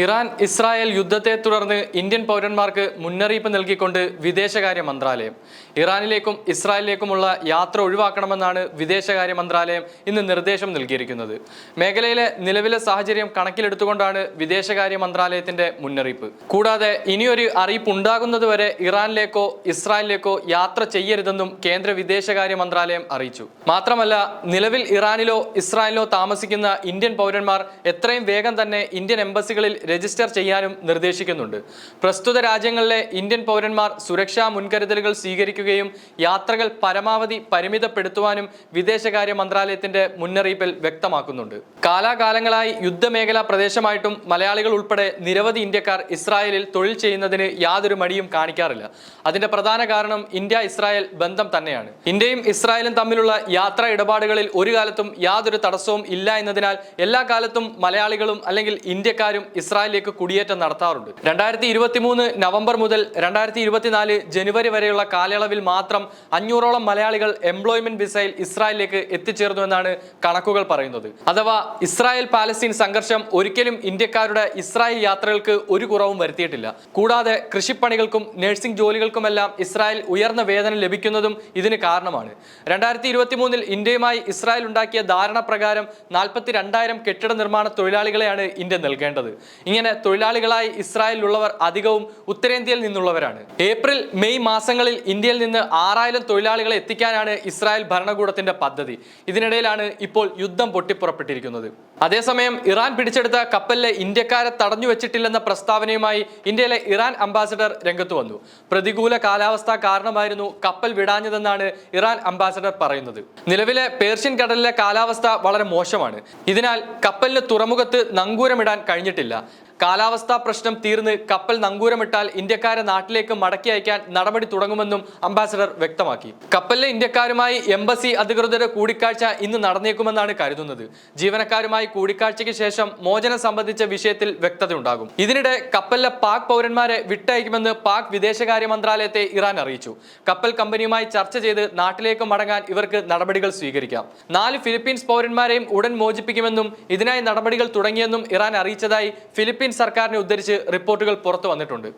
Iran Israel യുദ്ധത്തെ തുടർന്ന് Indian പൗരന്മാർക്ക് മുന്നറിയിപ്പ് നൽകിക്കൊണ്ട് വിദേശകാര്യ മന്ത്രാലയം. ഇറാനിലേക്കും ഇസ്രായേലിലേക്കുമുള്ള യാത്ര ഒഴിവാക്കണമെന്നാണ് വിദേശകാര്യ മന്ത്രാലയം ഇന്ന് നിർദ്ദേശം നൽകിയിരിക്കുന്നത്. മേഖലയിലെ നിലവിലെ സാഹചര്യം കണക്കിലെടുത്തുകൊണ്ടാണ് വിദേശകാര്യ മന്ത്രാലയത്തിന്റെ മുന്നറിയിപ്പ്. കൂടാതെ ഇനിയൊരു അറിയിപ്പ് ഉണ്ടാകുന്നതുവരെ ഇറാനിലേക്കോ ഇസ്രായേലിലേക്കോ യാത്ര ചെയ്യരുതെന്നും കേന്ദ്ര വിദേശകാര്യ മന്ത്രാലയം അറിയിച്ചു. മാത്രമല്ല നിലവിൽ ഇറാനിലോ ഇസ്രായേലിലോ താമസിക്കുന്ന ഇന്ത്യൻ പൗരന്മാർ എത്രയും വേഗം തന്നെ ഇന്ത്യൻ എംബസികളിൽ രജിസ്റ്റർ ചെയ്യാനും നിർദ്ദേശിക്കുന്നുണ്ട്. പ്രസ്തുത രാജ്യങ്ങളിലെ ഇന്ത്യൻ പൗരന്മാർ സുരക്ഷാ മുൻകരുതലുകൾ സ്വീകരിക്കുകയും യാത്രകൾ പരമാവധി പരിമിതപ്പെടുത്തുവാനും വിദേശകാര്യ മന്ത്രാലയത്തിന്റെ മുന്നറിയിപ്പിൽ വ്യക്തമാക്കുന്നുണ്ട്. കാലാകാലങ്ങളായി യുദ്ധമേഖലാ പ്രദേശമായിട്ടും മലയാളികൾ ഉൾപ്പെടെ നിരവധി ഇന്ത്യക്കാർ ഇസ്രായേലിൽ തൊഴിൽ ചെയ്യുന്നതിന് യാതൊരു മടിയും കാണിക്കാറില്ല. അതിന്റെ പ്രധാന കാരണം ഇന്ത്യ ഇസ്രായേൽ ബന്ധം തന്നെയാണ്. ഇന്ത്യയും ഇസ്രായേലും തമ്മിലുള്ള യാത്രാ ഇടപാടുകളിൽ ഒരു കാലത്തും യാതൊരു തടസ്സവും ഇല്ല എന്നതിനാൽ എല്ലാ കാലത്തും മലയാളികളും അല്ലെങ്കിൽ ഇന്ത്യക്കാരും ഇസ്രായേലിലേക്ക് കുടിയേറ്റം നടത്താറുണ്ട്. രണ്ടായിരത്തി ഇരുപത്തി മൂന്ന് നവംബർ മുതൽ രണ്ടായിരത്തി ഇരുപത്തിനാല് ജനുവരി വരെയുള്ള കാലയളവിൽ മാത്രം അഞ്ഞൂറോളം മലയാളികൾ എംപ്ലോയ്മെന്റ് വിസയിൽ ഇസ്രായേലിലേക്ക് എത്തിച്ചേർന്നു എന്നാണ് കണക്കുകൾ പറയുന്നത്. അഥവാ ഇസ്രായേൽ പാലസ്തീൻ സംഘർഷം ഒരിക്കലും ഇന്ത്യക്കാരുടെ ഇസ്രായേൽ യാത്രകൾക്ക് ഒരു കുറവും വരുത്തിയിട്ടില്ല. കൂടാതെ കൃഷിപ്പണികൾക്കും നഴ്സിംഗ് ജോലികൾക്കുമെല്ലാം ഇസ്രായേൽ ഉയർന്ന വേതനം ലഭിക്കുന്നതും ഇതിന് കാരണമാണ്. രണ്ടായിരത്തി ഇരുപത്തി മൂന്നിൽ ഇന്ത്യയുമായി ഇസ്രായേൽ ഉണ്ടാക്കിയ ധാരണ പ്രകാരം നാൽപ്പത്തി രണ്ടായിരം കെട്ടിട നിർമ്മാണ തൊഴിലാളികളെയാണ് ഇന്ത്യ നൽകേണ്ടത്. ഇങ്ങനെ തൊഴിലാളികളായി ഇസ്രായേലിലുള്ളവർ അധികവും ഉത്തരേന്ത്യയിൽ നിന്നുള്ളവരാണ്. ഏപ്രിൽ മെയ് മാസങ്ങളിൽ ഇന്ത്യയിൽ നിന്ന് ആറായിരം തൊഴിലാളികളെ എത്തിക്കാനാണ് ഇസ്രായേൽ ഭരണകൂടത്തിന്റെ പദ്ധതി. ഇതിനിടയിലാണ് ഇപ്പോൾ യുദ്ധം പൊട്ടിപ്പുറപ്പെട്ടിരിക്കുന്നത്. അതേസമയം ഇറാൻ പിടിച്ചെടുത്ത കപ്പലിലെ ഇന്ത്യക്കാരെ തടഞ്ഞു വെച്ചിട്ടില്ലെന്ന പ്രസ്താവനയുമായി ഇന്ത്യയിലെ ഇറാൻ അംബാസഡർ രംഗത്ത് വന്നു. പ്രതികൂല കാലാവസ്ഥ കാരണമായിരുന്നു കപ്പൽ വിടാഞ്ഞതെന്നാണ് ഇറാൻ അംബാസഡർ പറയുന്നത്. നിലവിലെ പേർഷ്യൻ കടലിലെ കാലാവസ്ഥ വളരെ മോശമാണ്. ഇതിനാൽ കപ്പലിന് തുറമുഖത്ത് നങ്കൂരമിടാൻ കഴിഞ്ഞിട്ടില്ല. കാലാവസ്ഥാ പ്രശ്നം തീർന്ന് കപ്പൽ നങ്കൂരമിട്ടാൽ ഇന്ത്യക്കാരെ നാട്ടിലേക്ക് മടക്കി അയക്കാൻ നടപടി തുടങ്ങുമെന്നും അംബാസഡർ വ്യക്തമാക്കി. കപ്പലിലെ ഇന്ത്യക്കാരുമായി എംബസി അധികൃതരുടെ കൂടിക്കാഴ്ച ഇന്ന് നടന്നേക്കുമെന്നാണ് കരുതുന്നത്. ജീവനക്കാരുമായി കൂടിക്കാഴ്ചയ്ക്ക് ശേഷം മോചനം സംബന്ധിച്ച വിഷയത്തിൽ വ്യക്തത ഉണ്ടാകും ഇതിനിടെ കപ്പലിലെ പാക് പൗരന്മാരെ വിട്ടയക്കുമെന്ന് പാക് വിദേശകാര്യ മന്ത്രാലയത്തെ ഇറാൻ അറിയിച്ചു. കപ്പൽ കമ്പനിയുമായി ചർച്ച ചെയ്ത് നാട്ടിലേക്ക് മടങ്ങാൻ ഇവർക്ക് നടപടികൾ സ്വീകരിക്കാം. നാല് ഫിലിപ്പീൻസ് പൗരന്മാരെയും ഉടൻ മോചിപ്പിക്കുമെന്നും ഇതിനായി നടപടികൾ തുടങ്ങിയെന്നും ഇറാൻ അറിയിച്ചതായി ഫിലിപ്പീൻസ് സർക്കാരിനെ ഉദ്ധരിച്ച് റിപ്പോർട്ടുകൾ പുറത്തു വന്നിട്ടുണ്ട്.